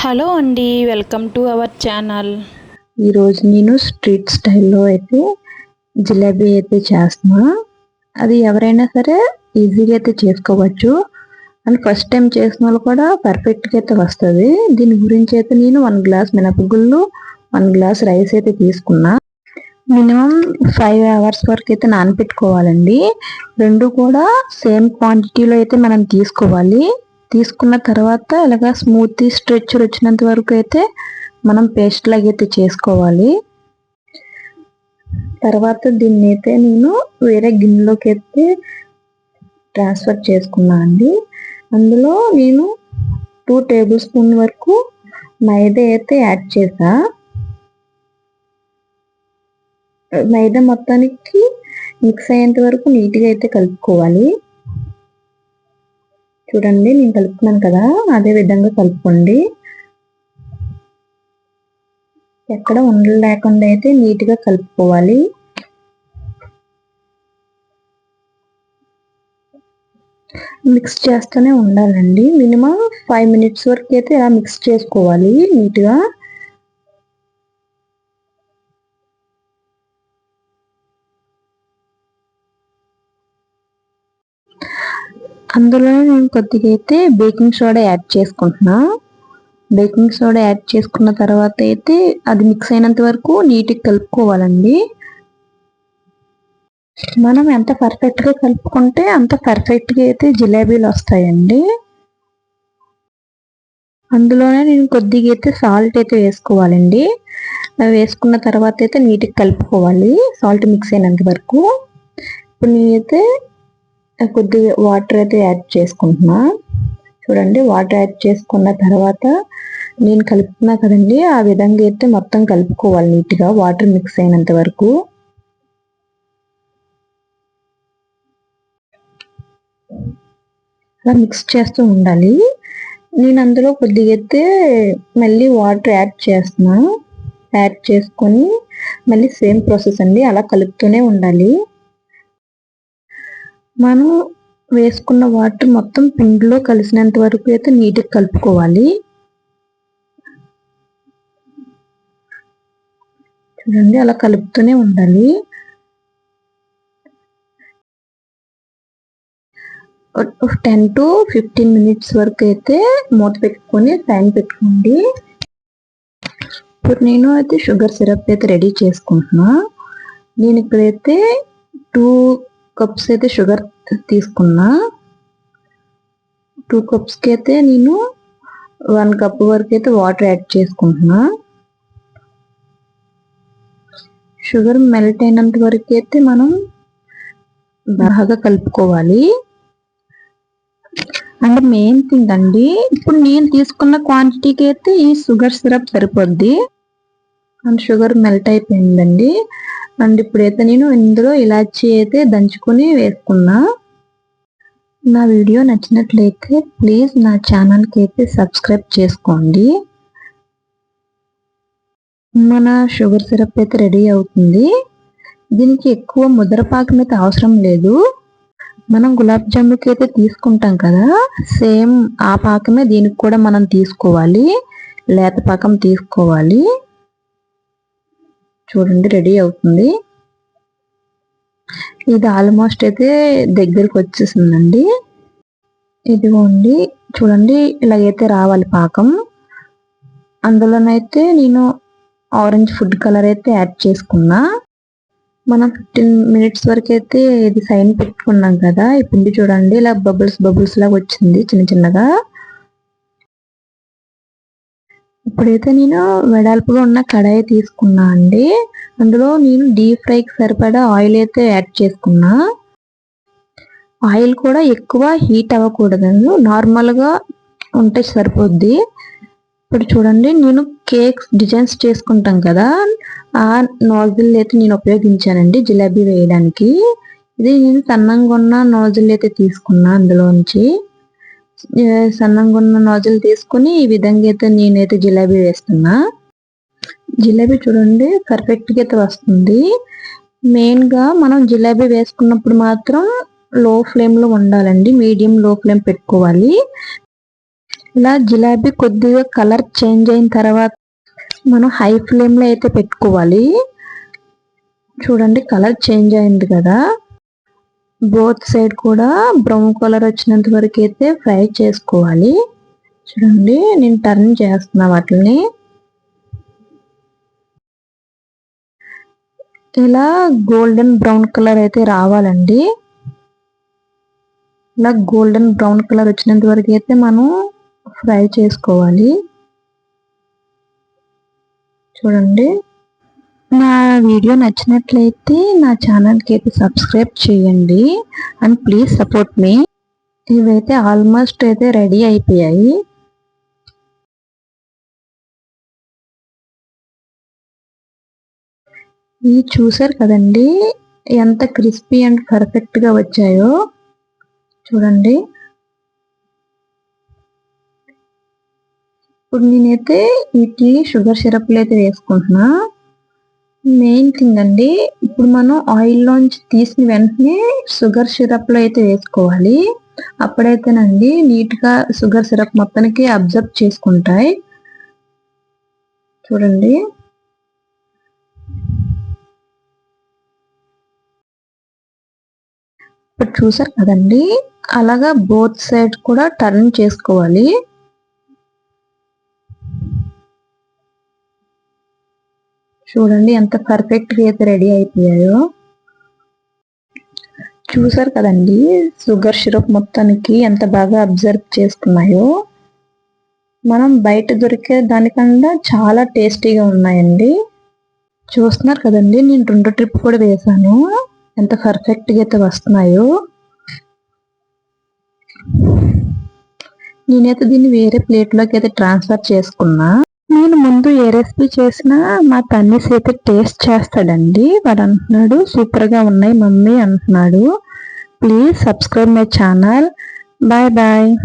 Hello అండి welcome to our channel. ఈరోజు నేను స్ట్రీట్ స్టైల్లో అయితే జిలేబీ అయితే చేస్తున్నా. అది ఎవరైనా సరే ఈజీగా అయితే చేసుకోవచ్చు. అండ్ ఫస్ట్ టైం చేసిన వాళ్ళు కూడా పర్ఫెక్ట్గా అయితే వస్తుంది. దీని గురించి అయితే నేను వన్ గ్లాస్ మినపగుళ్ళు వన్ గ్లాస్ రైస్ అయితే తీసుకున్నా. మినిమం ఫైవ్ అవర్స్ వరకు అయితే నానపెట్టుకోవాలండి. రెండు కూడా సేమ్ క్వాంటిటీలో అయితే మనం తీసుకోవాలి. తీసుకున్న తర్వాత ఇలాగా స్మూత్ స్ట్రెచ్చర్ వచ్చినంత వరకు అయితే మనం పేస్ట్ లాగా అయితే చేసుకోవాలి. తర్వాత దీన్ని అయితే నేను వేరే గిన్నెలోకి అయితే ట్రాన్స్ఫర్ చేసుకున్నా అండి. అందులో నేను టూ టేబుల్ స్పూన్ వరకు మైదా అయితే యాడ్ చేసా మైదా మొత్తానికి మిక్స్ అయ్యేంత వరకు నీట్గా అయితే కలుపుకోవాలి. చూడండి నేను కలుపుకున్నాను కదా. అదే విధంగా కలుపుకోండి. ఎక్కడ ఉండలు లేకుండా అయితే నీట్గా కలుపుకోవాలి. మిక్స్ చేస్తూనే ఉండాలండి. మినిమం ఫైవ్ మినిట్స్ వరకు అయితే ఇలా మిక్స్ చేసుకోవాలి నీట్గా. అందులో నేను కొద్దిగా అయితే బేకింగ్ సోడా యాడ్ చేసుకుంటున్నా. బేకింగ్ సోడా యాడ్ చేసుకున్న తర్వాత అయితే అది మిక్స్ అయినంత వరకు నీట్గా కలుపుకోవాలండి. మనం ఎంత పర్ఫెక్ట్గా కలుపుకుంటే అంత పర్ఫెక్ట్గా అయితే జిలేబీలు వస్తాయండి. అందులోనే నేను కొద్దిగా అయితే సాల్ట్ అయితే వేసుకోవాలండి. వేసుకున్న తర్వాత అయితే నీట్గా కలుపుకోవాలి. సాల్ట్ మిక్స్ అయినంత వరకు. ఇప్పుడు నేనైతే కొద్దిగా వాటర్ అయితే యాడ్ చేసుకుంటున్నా. చూడండి వాటర్ యాడ్ చేసుకున్న తర్వాత నేను కలుపుతున్నా కదండి ఆ విధంగా అయితే మొత్తం కలుపుకోవాలి నీట్గా వాటర్ మిక్స్ అయినంత వరకు. అలా మిక్స్ చేస్తూ ఉండాలి. నేను అందులో కొద్దిగా అయితే మళ్ళీ వాటర్ యాడ్ చేస్తున్నా. యాడ్ చేసుకొని మళ్ళీ సేమ్ ప్రాసెస్ అండి అలా కలుపుతూనే ఉండాలి. మనం వేసుకున్న వాటర్ మొత్తం పిండిలో కలిసినంత వరకు అయితే నీట్గా కలుపుకోవాలి. చూడండి అలా కలుపుతూనే ఉండాలి. టెన్ టు ఫిఫ్టీన్ మినిట్స్ వరకు అయితే మూత పెట్టుకొని టైం పెట్టుకోండి. ఇప్పుడు నేను అయితే షుగర్ సిరప్ అయితే రెడీ చేసుకుంటున్నా. నేను ఇక్కడైతే టూ కప్స్ అయితే షుగర్ తీసుకున్నా. టూ కప్స్కి అయితే నేను వన్ కప్ వరకు అయితే వాటర్ యాడ్ చేసుకుంటున్నా. షుగర్ మెల్ట్ అయినంత వరకు అయితే మనం బాగా కలుపుకోవాలి. అంటే మెయిన్ థింగ్ అండి ఇప్పుడు నేను తీసుకున్న క్వాంటిటీకి అయితే ఈ షుగర్ సిరప్ సరిపోద్ది. అండ్ షుగర్ మెల్ట్ అయిపోయిందండి. అండ్ ఇప్పుడైతే నేను ఇందులో ఇలాచీ అయితే దంచుకొని వేసుకున్నా. నా వీడియో నచ్చినట్లయితే ప్లీజ్ నా ఛానల్కి అయితే సబ్స్క్రైబ్ చేసుకోండి. మన షుగర్ సిరప్ అయితే రెడీ అవుతుంది. దీనికి ఎక్కువ ముద్ర పాకం అయితే అవసరం లేదు. మనం గులాబ్ జాముకి అయితే తీసుకుంటాం కదా సేమ్ ఆ పాకమే దీనికి కూడా మనం తీసుకోవాలి. లేత పాకం తీసుకోవాలి. చూడండి రెడీ అవుతుంది. ఇది ఆల్మోస్ట్ అయితే దగ్గరికి వచ్చేసిందండి. ఇదిగోండి చూడండి ఇలాగైతే రావాలి పాకం. అందులోనైతే నేను ఆరెంజ్ ఫుడ్ కలర్ అయితే యాడ్ చేసుకున్నా. మనం ఫిఫ్టీన్ మినిట్స్ వరకు అయితే ఇది సైన్ పెట్టుకున్నాం కదా. ఈ పిండి చూడండి ఇలా బబుల్స్ బబుల్స్ లాగా వచ్చింది చిన్న చిన్నగా. ఇప్పుడైతే నేను వెడల్పుగా ఉన్న కడాయి తీసుకున్నా అండి. అందులో నేను డీప్ ఫ్రైకి సరిపడా ఆయిల్ అయితే యాడ్ చేసుకున్నా. ఆయిల్ కూడా ఎక్కువ హీట్ అవ్వకూడదు నార్మల్గా ఉంటే సరిపోద్ది. ఇప్పుడు చూడండి నేను కేక్స్ డిజైన్స్ చేసుకుంటాం కదా ఆ నోజిల్ అయితే నేను ఉపయోగించానండి జిలేబీ వేయడానికి. ఇది నేను సన్నంగా ఉన్న నోజిల్ అయితే తీసుకున్నా అందులోంచి. సన్నంగా ఉన్న నాజులు తీసుకుని ఈ విధంగా అయితే నేనైతే జిలేబీ వేస్తున్నా. జిలేబీ చూడండి పర్ఫెక్ట్గా అయితే వస్తుంది. మెయిన్గా మనం జిలేబీ వేసుకున్నప్పుడు మాత్రం లో ఫ్లేమ్లో ఉండాలండి. మీడియం లో ఫ్లేమ్ పెట్టుకోవాలి. ఇలా జిలేబీ కొద్దిగా కలర్ చేంజ్ అయిన తర్వాత మనం హై ఫ్లేమ్లో అయితే పెట్టుకోవాలి. చూడండి కలర్ చేంజ్ అయింది కదా. బోత్ సైడ్ కూడా బ్రౌన్ కలర్ వచ్చినంత వరకు అయితే ఫ్రై చేసుకోవాలి. చూడండి నేను టర్న్ చేస్తున్నా వాటిని ఇలా గోల్డెన్ బ్రౌన్ కలర్ అయితే రావాలండి. ఇలా గోల్డెన్ బ్రౌన్ కలర్ వచ్చినంత వరకు అయితే మనం ఫ్రై చేసుకోవాలి. చూడండి. నా వీడియో నచ్చినట్లయితే నా ఛానల్కి అయితే సబ్స్క్రైబ్ చేయండి అండ్ ప్లీజ్ సపోర్ట్ మీ. ఇవైతే ఆల్మోస్ట్ అయితే రెడీ అయిపోయాయి. ఇవి చూసారు కదండి ఎంత క్రిస్పీ అండ్ పర్ఫెక్ట్గా వచ్చాయో. చూడండి. ఇప్పుడు నేనైతే వీటిని షుగర్ సిరప్లు అయితే వేసుకుంటున్నా. మెయిన్ థింగ్ అండి ఇప్పుడు మనం ఆయిల్లోంచి తీసిన వెంటనే షుగర్ సిరప్లో అయితే వేసుకోవాలి. అప్పుడైతేనండి నీట్గా షుగర్ సిరప్ మొత్తానికి అబ్జర్వ్ చేసుకుంటాయి. చూడండి. ఇప్పుడు చూసారు కదండి అలాగా బోత్ సైడ్ కూడా టర్న్ చేసుకోవాలి. చూడండి ఎంత పర్ఫెక్ట్గా అయితే రెడీ అయిపోయాయో. చూసారు కదండి షుగర్ సిరప్ మొత్తానికి ఎంత బాగా అబ్జర్వ్ చేస్తున్నాయో. మనం బయట దొరికే దానికన్నా చాలా టేస్టీగా ఉన్నాయండి. చూస్తున్నారు కదండి నేను రెండు ట్రిప్ కూడా వేసాను. ఎంత పర్ఫెక్ట్గా అయితే వస్తున్నాయో. నేనైతే దీన్ని వేరే ప్లేట్లోకి అయితే ట్రాన్స్ఫర్ చేసుకున్నా. నేను ముందు ఏ రెసిపీ చేసినా మా తన్నిస్ అయితే టేస్ట్ చేస్తాడండి. వాడు అంటున్నాడు సూపర్గా ఉన్నాయి మమ్మీ అంటున్నాడు. Please subscribe my channel. Bye bye.